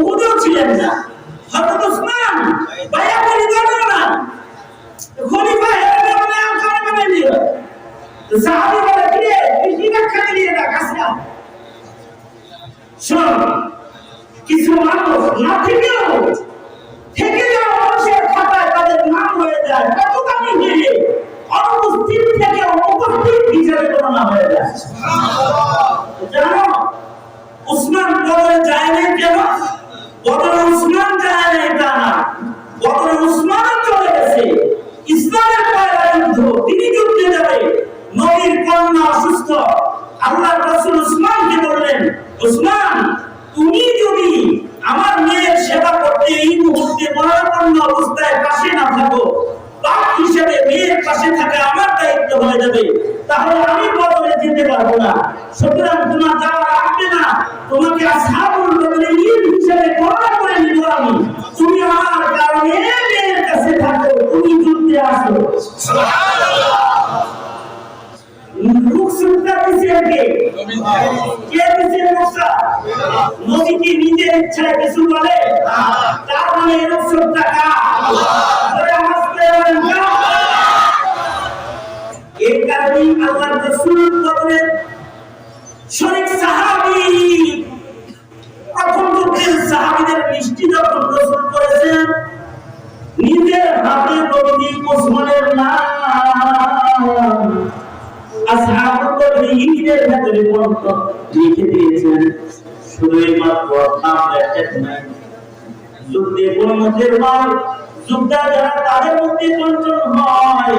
উহুদেও ছিলেন না। হযরত উসমান বায়াতের ইজাজত না। খলিফা হেরে মানে আকারে মানে নিয়ে সাহাবী বলে কি রে তুই কি ব্যাখ্যা দিলি এটা কাসরা শোন, কিছু মানুষ না থেকেও থেকে যাওয়া মানুষের খাতায় তাদের নাম হয়ে যায়। কত দামি হয়ে অনুপস্থিত থেকে উপস্থিত হিসেবে গণনা হয়ে যায়। জানো উসমান বদরে যায় নাই কেন? বদরে উসমান যায় নাই তা না। বদরে উসমান চলে গেছে। ইসলামের পয়লা যুদ্ধ, তিনি যুদ্ধে যাবে। নবীর কন্যা অসুস্থ। আল্লাহ রাসূল উসমানকে বললেন উসমান তুমি যদি আমার মেয়ের সেবা করতে এই মুহূর্তে মরণাপন্ন অবস্থায় পাশে না থাকো, বাপ হিসেবে মেয়ের পাশে থাকা যাবে, তাহলে আমি বদলে যেতে পারব না। সুতরাং তোমার যাওয়া লাগবে না। তোমাকে আসহাবুল বদলে হিসেবে গণনা করে নিব আমি। তুমি আমার কারণে মেয়ের কাছে থাকো, তুমি যুদ্ধে আসো। নিজের ইচ্ছায় কিছু বলে। তার মানে রুকসুলটা কা ধরে হাসতে বলেন এই কারণেই আল্লাহ রাসূল বলেন শরীক সাহাবী প্রথম যুদ্ধের সাহাবীদের মিষ্টি যখন রসুল করেছেন, নিজের হাতে নবী ওসমানের নাম যারা তাদের মধ্যে চঞ্চল হয়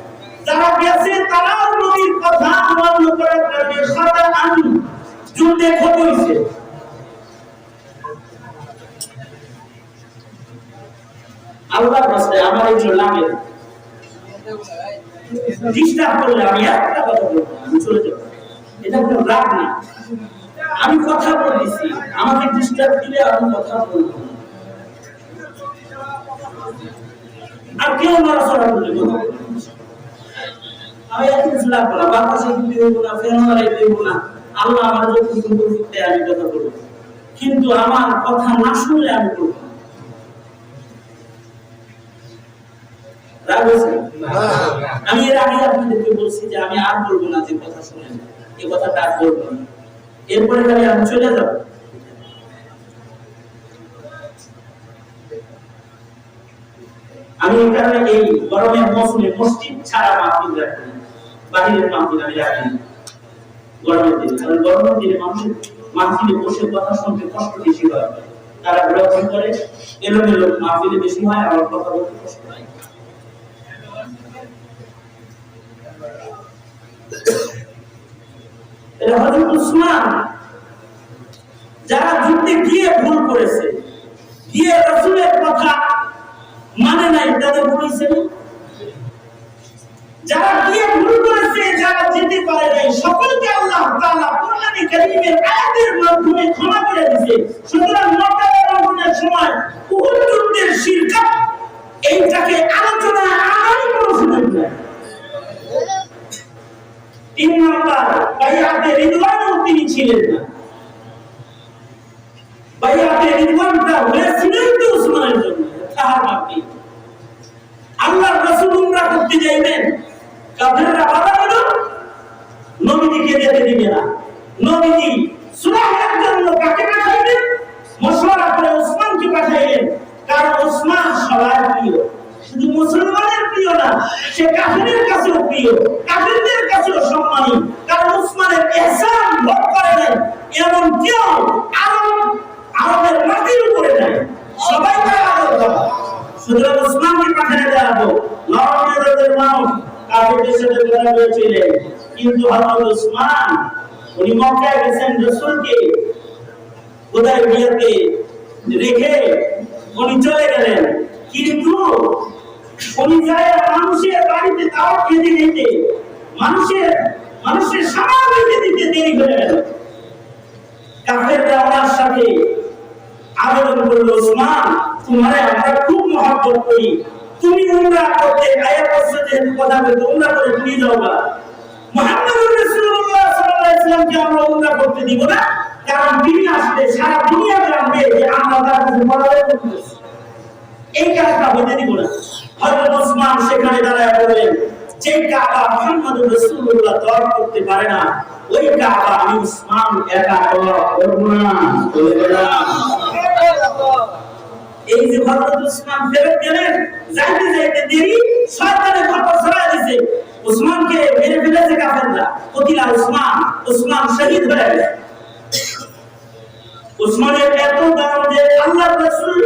যারা গেছে, তারাও কথা অমান্য সাদা আমি যুদ্ধে হয়েছে। রাস্তায় আমার এই জন্য লাগে। ডিস্টার্ব করলে আমি একটা কথা বলব আমি চলে যাব। এটা কোনো রাগ না। আমি কথা বলেছি আমাকে ডিস্টার্ব দিলে আমি কথা বলব আর কেউ নড়াচড়া করলে বলব। আমি এত কিছু লাগবো না বাতাসে দিতে হইব না না। আল্লাহ আমার সুন্দর করতে আমি কথা বলব কিন্তু আমার কথা না শুনলে আমি? আমি এর আগে আপনাদেরকে বলছি যে আমি আর বলব না যে কথা শুনেন। এই কথাটা আর বলব না। এরপরে আমি চলে যাব। আমি এই কারণে এই গরমের মৌসুমে মসজিদ ছাড়া মাহফিল রাখি। বাহিরের মাহফিল আমি গরমের দিনে। কারণ গরমের দিনে মানুষের মাহফিলে বসে কথা শুনতে কষ্ট বেশি হয়। তারা করে, এলোমেলো মাহফিলে বেশি হয় আমার কথা বলতে কষ্ট হয়। যারা যুদ্ধে গিয়ে ভুল করেছে, গিয়ে রাসূলের কথা মানে নাই, তাদের বলেছে না? যারা গিয়ে ভুল করেছে, যারা যেতে পারে নাই, সকলকে আল্লাহ তাআলা কোরআনে কারীমের আয়াতের মাধ্যমে ক্ষমা করে দিয়েছে। সুতরাং মক্কার আক্রমণের সময় উহুদ যুদ্ধের শিরকাত এইটাকে আলোচনা আনারই কোনো সুযোগ নেই তিন নাম্বার, বাইয়াতে রিদওয়ানও তিনি ছিলেন না। বাইয়াতে রিদওয়ানটা হয়েছিলেন তো উসমানের জন্য, তাহার বাকি আল্লাহর রাসূল উমরা করতে যাইবেন। কাফেররা বাধা দিল নবীজিকে যেতে দিবে না। নবীজি সুলাহের জন্য কাকে পাঠাইবেন মশওয়ারা করে ওসমানকে পাঠাইলেন। কারণ ওসমান সবার প্রিয়। শুধু মুসলমানের প্রিয় না, সে কাফিরের কাছেও প্রিয়। কাফিরদের কাছেও সম্মানী। কারণ উসমানের ইহসান ভোগ করে নাই। এমন কেউ আরব, আরবের মাটির উপরে নাই। সবাই তার করে। সুতরাং উসমানকে পাঠিয়ে দেওয়া হলো নরমের মানুষ। কাফিরদের সাথে লড়াই হয়েছিলেন কিন্তু হযরত উসমান উনি মক্কায় গেছেন রাসূলকে কোথায় বিয়েতে রেখে উনি চলে গেলেন। কিন্তু উনি যায় মানুষের বাড়িতে তাও খেতে দিতে মানুষের মানুষের সামাল দিতে দিতে দেরি হয়ে গেল। কাফেররা ওনার সাথে আবেদন করল, ওসমান, তোমারে আমরা খুব মহব্বত করি। তুমি উমরা করতে, আয়া করছ যেহেতু কথা বলতে উমরা করে যাও মুহাম্মদুর রাসূলুল্লাহ সাল্লাল্লাহু আলাইহি আমরা উমরা করতে দিব না? কারণ তিনি সারা দুনিয়া জানবে যে আমরা তার কাছে এই কাজটা দিব না। হযরত ওসমান সেখানে দাঁড়ায় বললেন, যে কাবা মুহাম্মদুর রাসূলুল্লাহ তওয়াফ করতে পারে না, ওই কাবা আমি ওসমান একা তওয়াফ করব না। বলবে না এই যে হযরত উসমান ফেরত গেলেন, যাইতে যাইতে দেরি, শয়তানের খবর ছড়ায় দিয়েছে উসমানকে মেরে ফেলেছে কাফেররা। কতিলা উসমান উসমান শহীদ হয়ে গেছে। উসমানের এত দাম যে আল্লাহর রাসূল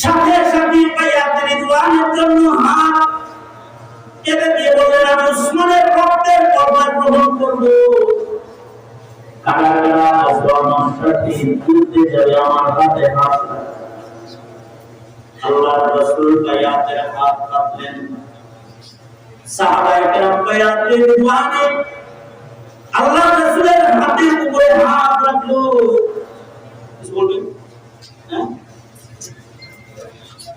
সাথে সাথে বায়াতের রিদওয়ানের জন্য হাত কেটে দিয়ে বললেন, আমি উসমানের রক্তের কর্মা গ্রহণ করব। কারা কারা আসবান সাথে যুদ্ধে যাবে আমার হাতে হাত রাখবে। আল্লাহর রাসূল বায়াতের হাত রাখলেন সাহাবায়ে কেরাম বায়াতের রিদওয়ানে আল্লাহর রাসূলের হাতের উপরে হাত রাখলো কিছু বলবেন হ্যাঁ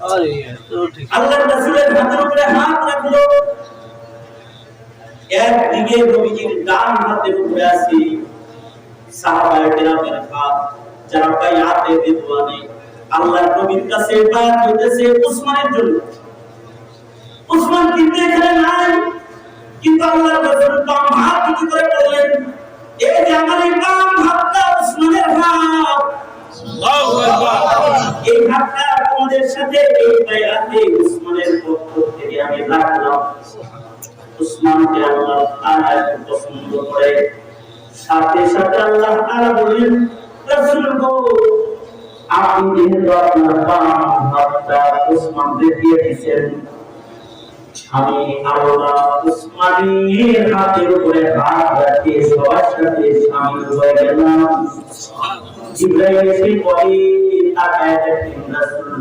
अरे तो ठीक আল্লাহর রাসূলের হাতের উপরে হাত রাখলো একদিকে নবীজির ডান হাতের উপরে আছে সাহাবায়ে কেরামের হাত যারা বায়াতে রিদওয়ানে আল্লাহ নবীর কাছে বায়াত হইতেছে উসমানের জন্য। উসমান কিন্তু এখানে নাই কিন্তু আল্লাহর রাসূল বাম হাত দুটি করে বললেন এই যে আমার এই বাম হাতটা উসমানের হাত। আল্লাহু আকবার। এই হাতটা তোমাদের সাথে এই বায়াতে উসমানের পক্ষ থেকে আমি রাখলাম। উসমানকে আল্লাহ তাআলা পছন্দ করে। সাথে সাথে আল্লাহ তাআলা বললেন রাসূল গো আপনি যেহেতু আপনার বাম হাতটা উসমানকে দিয়ে দিয়েছেন। আমি উসমানের হাতের উপরে হাত সবার সাথে শামিল হয়ে গেলাম। এসে তাকায় দেখেন রাসূল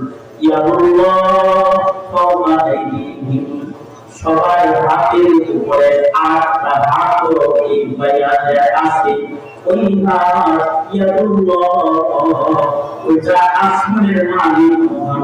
হাতের উপরে আটটা হাত আছে আল্লাহ ওইটা আসমানের মালিক মহান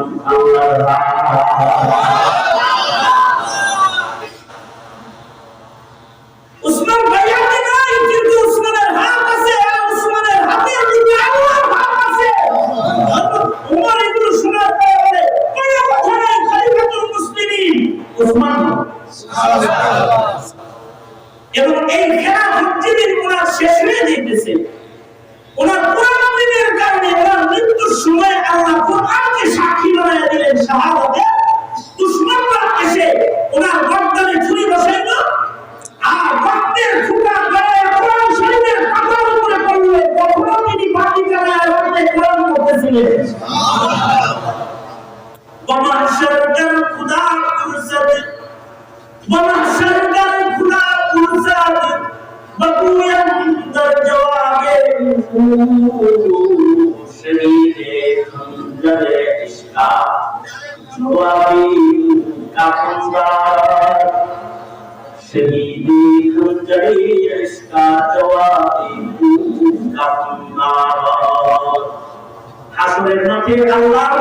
হাসরের মাঠে আল্লাহর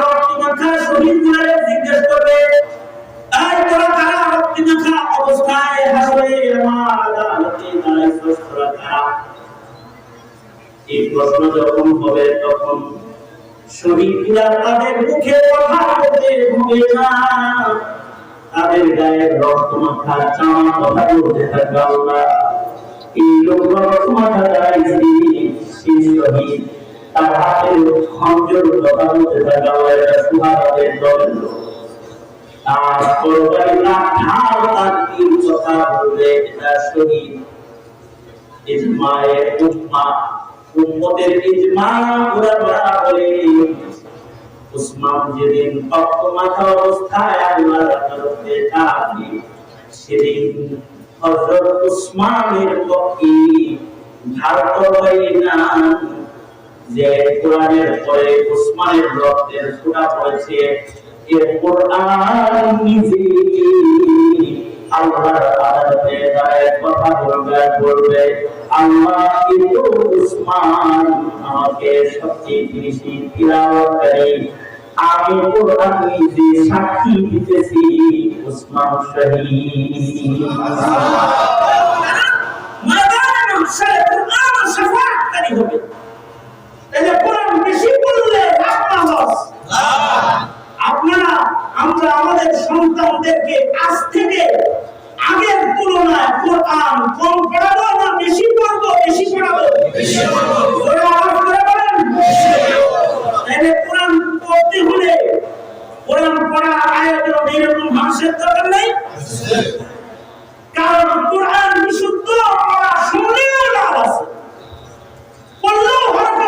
শহীদ গুলারে জিজ্ঞেস করবে এই তোরা রক্ত মাখা অবস্থায় হাসরে আমার আদালতে দাঁড়াইছস তোরা কারা এই প্রশ্ন যখন হবে, তখন শহীদরা তাদের মুখে কথা বলতে হবে না তাদের গায়ে রক্ত মাখা চামা কথা বলতে থাকবে আল্লাহ। এই লোক রক্ত মাথা মাখা দাঁড়াইছি সেই শহীদ। তার হাতে খঞ্জর কথা বলতে থাকে আল্লাহ, এটা সুহাদাদের দলের লোক। তার তরবারি ঢাল তার কথা বলবে এটা শহীদ ইজমায়ে উম্মা উম্মতের ইজমা পুরা বড়া বলে উসমান যেদিন রক্ত মাথা অবস্থায় আল্লাহর আদালতে থাকি সেদিন হযরত উসমানের পক্ষে ঢাল তরবারি না যে কোরআনের পরে উসমানের রক্তের ফোঁটা পড়েছে। এ কোরআন নিজে আল্লাহর আদালতে দাঁড়ায় কথা বলবে বলবে আল্লাহ কিন্তু উসমান আমাকে সবচেয়ে বেশি তিলাওয়াতকারী। আমি কোরআন নিজে সাক্ষী দিতেছি উসমান শহীদ। কোরআন হবে। তাহলে কোরআন বেশি লস আমরা আমাদের সন্তানদেরকে আজ থেকে আগের তুলনায় কোরআন কম পড়াবো না বেশি পড়ব বেশি পড়াবো? ওরা আওয়াজ করে বলেন। তাহলে কোরআন পড়তে হলে কোরআন পড়া আয়োজন এরকম মানুষের দরকার নেই? কারণ কোরআন বিশুদ্ধ পড়া শুনলেও লাভ আছে। পড়লেও হরফে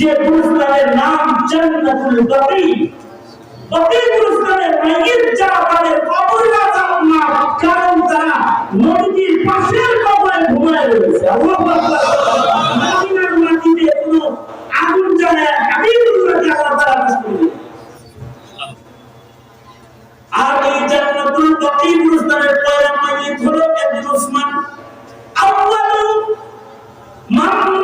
যে পুরস্কারের নাম জান্নাতুল বাকি বাকি পুরস্কারের মাইয়ের যারা তাদের কবর রাজার না কারণ তারা নদীর পাশের কবরে ঘুমায় রয়েছে। আল্লাহু আকবার। মদিনার মাটিতে কোনো আগুন জ্বালে হাবিবুল্লাহকে আল্লাহ তাআলা বাস আর এই জান্নাতুল বাকি পুরস্কারের পয়লা মাইয়ের হলো একজন ওসমান। আউয়ালু মান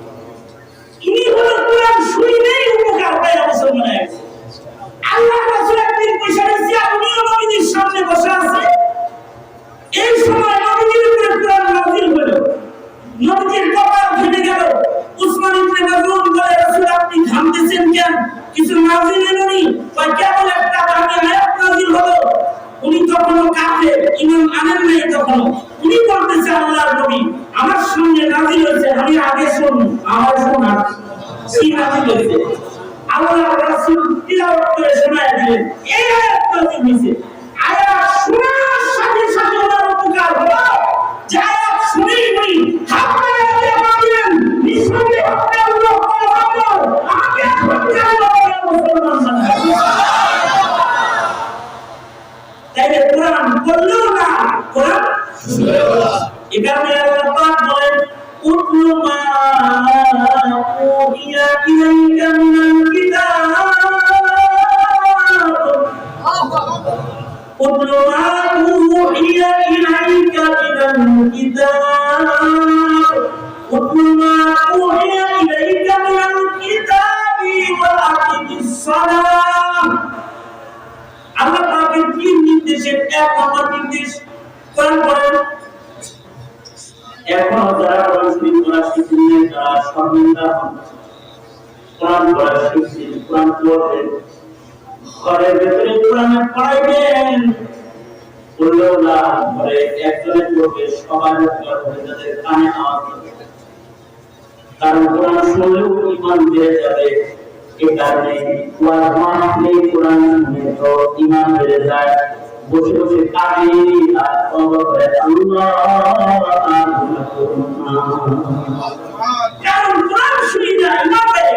ইনি হলো? কোরআন শুনলেই উপকার পায় মুসলমানের আল্লাহ রাসূল একদিন বসে আছে আপনিও নবীজির সামনে বসে আছে। এই সময় নবীজির উপরে কোরআন নাযিল হলো। নবীজির কপাল ফেটে গেল। উসমান ইবনে মাযউন বলে, রাসূল, আপনি ঘামতেছেন কেন? কিছু নাযিল এলোনি কয়, কেবল একটা দামি আয়াত নাযিল হলো। উনি তখনও কাফের, ইমাম আনেন নাই তখনও। উনি বলতেছে, আল্লাহর নবী, আমার আমি আগে শুন, আমার শোনা কি নাযিল হয়েছে আল্লাহ রাসূল তিলাওয়াত করে শোনায় দিলেন, এই আয়াত নাযিল হয়েছে আয়াত শোনার সাথে সাথে ওনার উপকার হলো যে আয়াত শুনেই উনি হাত দিয়ে বললেন নিঃসন্দেহে আপনি আল্লাহ আকবার আমাকে এখন জানো মুসলমান বানায়। তাইলে কোরআন পড়লেও না, কোরআন এখানে আল্লাহ পাক বলেন উতলু মা উহিয়া ইলাইকা মিনাল কিতাব। উতলু মা উহিয়া ইলাইকা মিনাল কিতাব। উতলু মা কোরআন ঘরের ভেতরে কোরআন পড়াইবেন পড়লেও না ঘরে একজনের পড়বে সবার উপর হয়ে যাদের কানে আওয়াজ কারণ কোরআন শুনলেও ইমান বেড়ে যাবে এই কারণে ওয়াজ মাহফিলে কোরআন শুনে তো ইমান বেড়ে যায় বসে বসে কাঁদে আর তওবা করে আল্লাহ। কারণ কোরআন শুনে না ইমান বেড়ে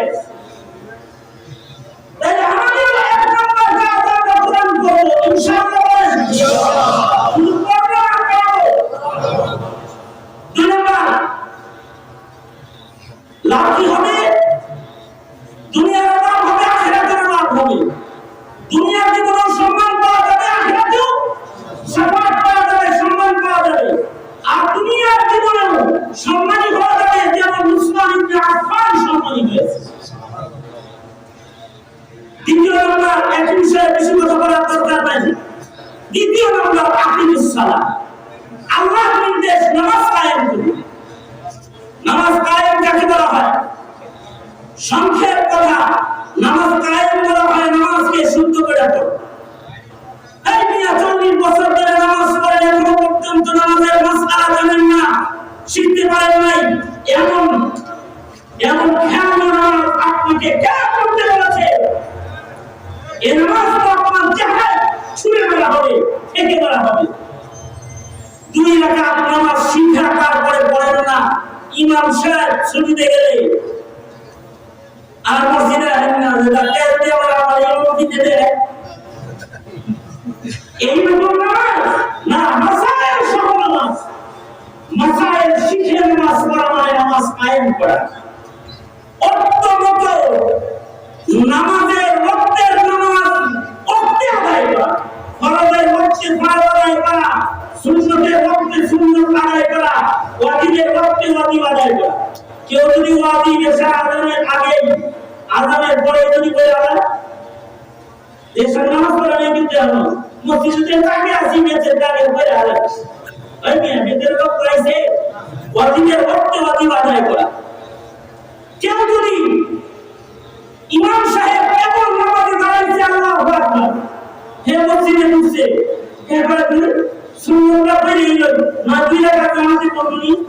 সুন্নতের রক্তে সুন্নত আদায় করা ওয়াজিবের রক্তে ওয়াজিব আদায় করা। কেউ যদি ওয়াজিব এসে আজানের আগে আজানের পরে যদি করে আদায় দেশের নামাজ পড়া নেই কিন্তু এখন মসজিদে তাকে আসি বেঁচে তাকে করে আদায় ওই মেয়ে বেদের লোক করেছে ওয়াজিবের রক্তে ওয়াজিব আদায় করা। কেউ যদি ইমাম সাহেব কেবল নামাজে দাঁড়াইছে, আল্লাহু হে মসজিদে ঢুকছে এবার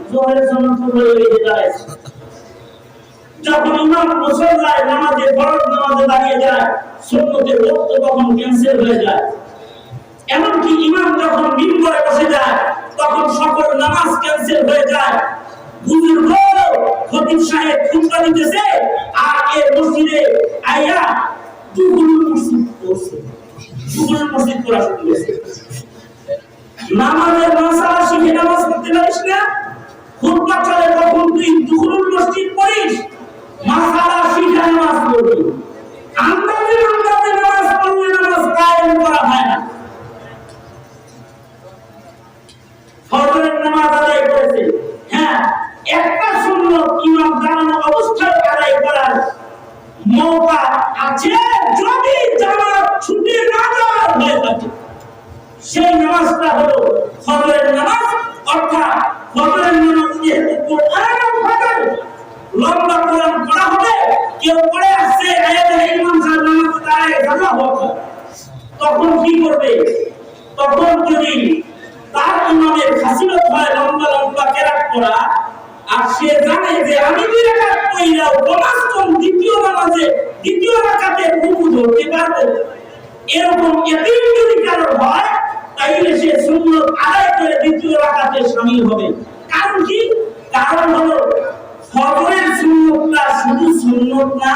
পড়ে হয়ে যখন ইমাম মুসল্লায় নামাজে ফরজ নামাজে দাঁড়িয়ে যায় সুন্নতের রক্ত তখন ক্যান্সেল হয়ে যায়। এমনকি ইমাম যখন মিম্বরে বসে যায় তখন সকল নামাজ ক্যান্সেল হয়ে যায় বুজুর্গ খতিব সাহেব খুতবা দিতেছে আর এ মসজিদে আইয়া দুগুল মসজিদ পড়ছে দুগুল মসজিদ পড়া শুরু করেছে নামাজের মাসালা শিখে নামাজ পড়তে পারিস না খুতবা চলে তখন তুই দুগুল মসজিদ পড়িস মাসালা শিখে নামাজ পড়বি আন্দাজে আন্দাজে নামাজ পড়লে নামাজ কায়েম করা হয় না ফজরের নামাজ আদায় করেছে হ্যাঁ একটা সুন্নত ইমাম দাঁড়ানো অবস্থায় আদায় করার মৌকা আছে যদি জামাত ছুটি না দেওয়ার হয়ে থাকে সেই নামাজটা হলো ফজরের নামাজ অর্থাৎ ফজরের নামাজ যেহেতু কোরআন ফজর লম্বা কোরআন পড়া হবে কেউ পড়ে আসছে আয়াত ইমাম সাহেব নামাজ দাঁড়ায় জানা হবে তখন কি করবে তখন যদি তার ইমামের খাসিলত হয় লম্বা লম্বা কেরাত পড়া আর সে জানে যে আমি দুই রাকাত পড়িলাও নামাজ কোন দ্বিতীয় নামাজে দ্বিতীয় রাকাতে রুকু ধরতে পারব এরকম ইয়াকিন যদি কারোর হয় তাইলে সে সুন্নত আদায় করে দ্বিতীয় রাকাতে শামিল হবে কারণ কি কারণ হলো ফজরের সুন্নতটা শুধু সুন্নত না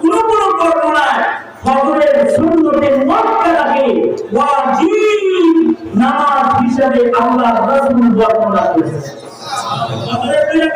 কোন কোন বর্ণনায় ফজরের সুন্নতের মক্কাটাকে ওয়াজিব নামাজ হিসেবে আল্লাহ রাসূল বর্ণনা করেছেন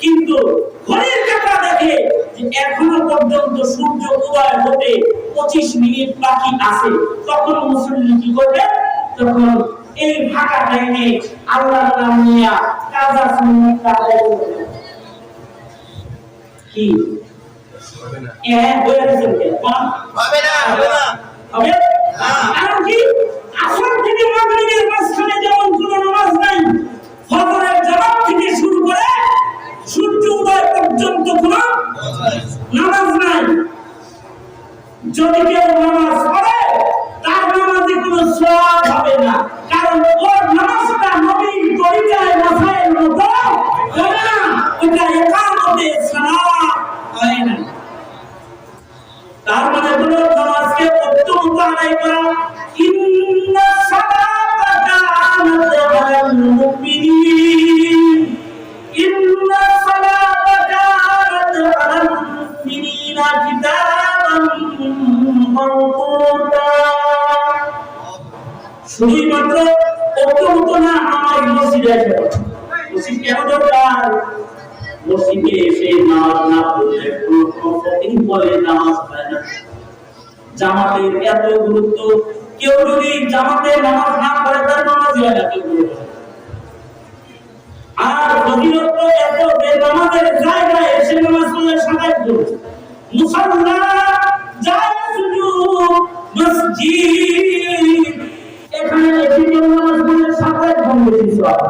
কিন্তু ঘড়ির কাটা দেখে যে এখনও পর্যন্ত সূর্য উদয় হতে পঁচিশ মিনিট বাকি আছে তখন মুসলিম কি করবে? তখন এই ফাঁকা টাইমে আল্লাহর নাম নিয়ে কাজা সুন্নতটা আদায় করবে কি? হয়ে হবে না হবে না। হবে? কারণ কি আসর থেকে মাগরিবের মাঝখানে যেমন কোনো নামাজ নাই ফজরের জামাত থেকে শুরু করে সূর্য উদয় পর্যন্ত কোনো নামাজ নাই। যদি কেউ নামাজ পড়ে, তার নামাজে কোনো সওয়াব হবে না। কারণ ওর নামাজটা নবীর তরিকায় মাথায় মতো হবে না। ওটা একামতে সালাত হয় না। তার মানে হলো নামাজকে অত্যন্ত আদায় করা শুধুমাত্র অত্যন্ত না আমার মসজিদে আছে মসজিদ কেন দরকার? মসজিদে এসে নামাজ না পড়লে কোনো বলে নামাজ হয় না। জামাতের এত গুরুত্ব, কেউ যদি জামাতে নামাজ না পড়ে, তার নামাজ হয় না কেউ আর ফজিলত এত যে নামাজের জায়গায় এসে নামাজ পড়লে সবাই পড়ছে মুসল্লা যায় সুজুদ মসজিদ এখানে এসে নামাজ পড়লে সবাই পড়ছে সব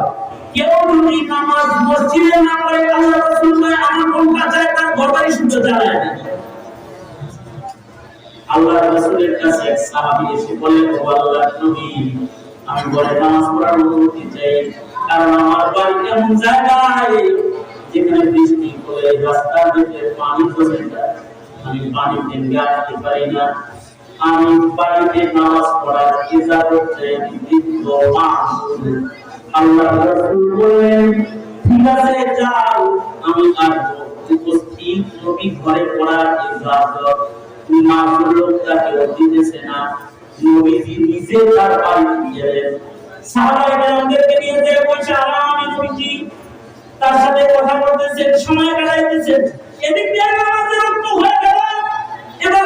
কেউ যদি নামাজ মসজিদে না পড়ে, আল্লাহ রাসূল কয় আমার কোনটা চায় তার ঘরবাড়ি শুদ্ধ চালায় না। আল্লাহ রাসূলের কাছে এক সাহাবী এসে বলেন ও আল্লাহর নবী আমি ঘরে নামাজ পড়ার অনুমতি চাই, কারণ আমার বাড়ি এমন জায়গায় যেখানে বৃষ্টি পড়ে, রাস্তার দিকে পানি জমে যায় আমি পানিতে গাছতে পারি না। আমি বাড়িতে নামাজ তার সাথে কথা সময় এদিক দিয়ে এবার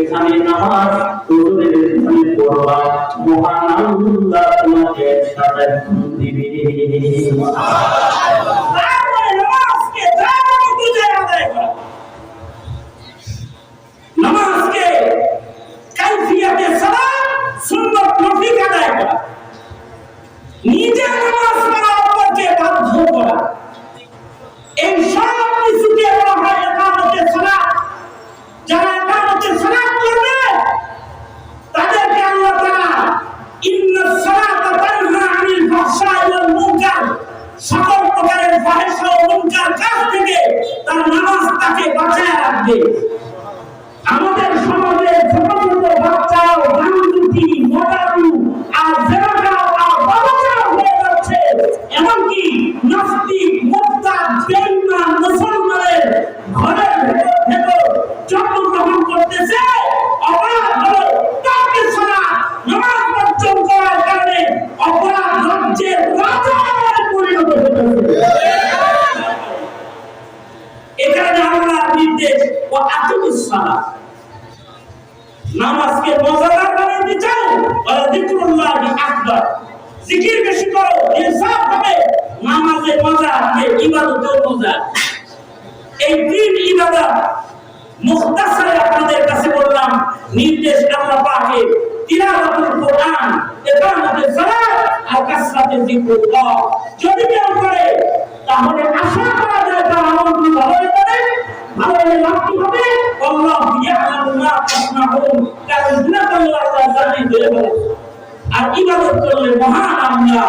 এখানে নামাজ হুজুরের এখানে পড়বা মহান আল্লাহ তোমাকে সাদা দিবে। নামাজ পড়া অপরকে বাধ্য করা। এই সব কিছুকে বলা হয় একামতে সালাত যারা একামতে সালাত করবে তাদেরকে আল্লাহ তাআলা ইন্না সালাতা তানহা আনিল ফাহশাই ওয়াল মুনকার সকল প্রকারের ফাহিশা ও মুনকার কাজ থেকে তার নামাজ তাকে বাঁচায় রাখবে। আমাদের সমাজে ছোট ছোট বাচ্চাও গানদুটি মোটারু আর জেনাকাও আর হয়ে যাচ্ছে। এমনকি নাস্তিক মুক্তা বেইমান মুসলমানের ঘরের ভেতর ভেতর জন্মগ্রহণ করতেছে অপরাধ হলো তাকে ছাড়া নামাজ বর্জন করার কারণে অপরাধ রাজ্যের রাজায় পরিণত হতেছে এখানে আল্লাহর নির্দেশ ও আতুস সালাত নামাজকে মজাদার বানাতে চাও ওয়া যিকরুল্লাহি আকবার জিকির বেশি করো ইনসাফ হবে নামাজে মজা হবে ইবাদতেও মজা এই তিন ইবাদত মুখতাসারে আপনাদের কাছে বললাম নির্দেশ আল্লাহ পাকে তিলাওয়াতুল কোরআন ইকামতুস সালাত আর কাসরাতে যিকরুল্লাহ যদি কেউ করে তাহলে আশা করা যায় তার আমলগুলো ভালো হয়ে যাবে ভালো হয়ে লাভটি হবে আল্লাহ ইয়ালামু মা তাসনাউন কারণ গুনাহ আল্লাহ জানে ধরে আর ইবাদত করলে মহান আল্লাহ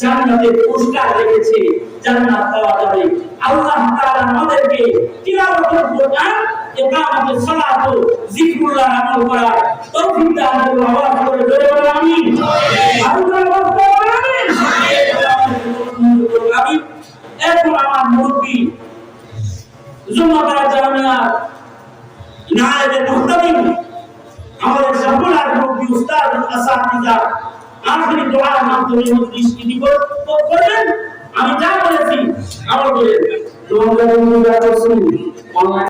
জান্নাতে পুরস্কার রেখেছে, জান্নাত পাওয়া যাবে। আল্লাহ তাআলা আমাদেরকে তিলাওয়াতুল কোরআন ইকামতুস সালাত, যিকরুল্লাহ আমল করার তৌফিক দান করুন আওয়াজ করে ধরে বলে আমিন। আল্লাহ আমিন। আমিন। এরপর আমার মুরব্বী জুমাদার জামিয়া নায়েবে মুহতামিম আমাদের সকল আর মুরব্বী উস্তাদ আসাতিজা আখরি দোয়ার মাধ্যমে মজলিস কি করবেন, আমি যা বলেছি আমার বলে অনলাইন